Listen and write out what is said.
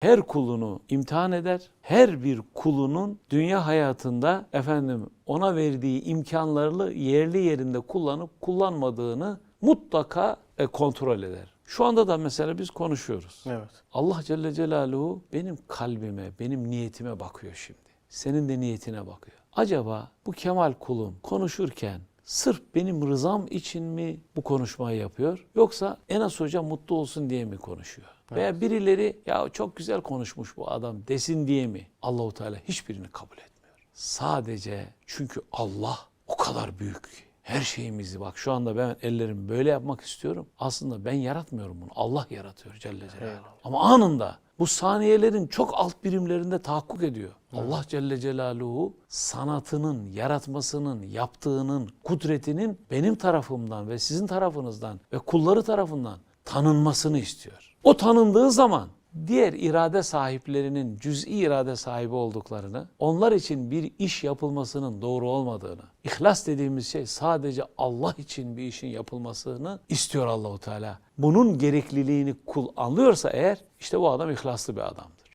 her kulunu imtihan eder. Her bir kulunun dünya hayatında efendim ona verdiği imkanlarını yerli yerinde kullanıp kullanmadığını mutlaka e, kontrol eder. Şu anda da mesela biz konuşuyoruz. Evet. Allah Celle Celaluhu benim kalbime, benim niyetime bakıyor şimdi. Senin de niyetine bakıyor. Acaba bu kemal kulum konuşurken sırf benim rızam için mi bu konuşmayı yapıyor? Yoksa Enes Hoca mutlu olsun diye mi konuşuyor? Veya birileri ya çok güzel konuşmuş bu adam desin diye mi? Allahu Teala hiçbirini kabul etmiyor. Sadece çünkü Allah o kadar büyük ki. Her şeyimizi bak şu anda ben ellerimi böyle yapmak istiyorum. Aslında ben yaratmıyorum bunu. Allah yaratıyor Celle Celaluhu. Ama anında bu saniyelerin çok alt birimlerinde tahakkuk ediyor. Allah Celle Celaluhu sanatının, yaratmasının, yaptığının, kudretinin benim tarafımdan ve sizin tarafınızdan ve kulları tarafından tanınmasını istiyor. O tanındığı zaman diğer irade sahiplerinin cüz'i irade sahibi olduklarını, onlar için bir iş yapılmasının doğru olmadığını, ihlas dediğimiz şey sadece Allah için bir işin yapılmasını istiyor Allahu Teala. Bunun gerekliliğini kul anlıyorsa eğer işte bu adam ihlaslı bir adamdır.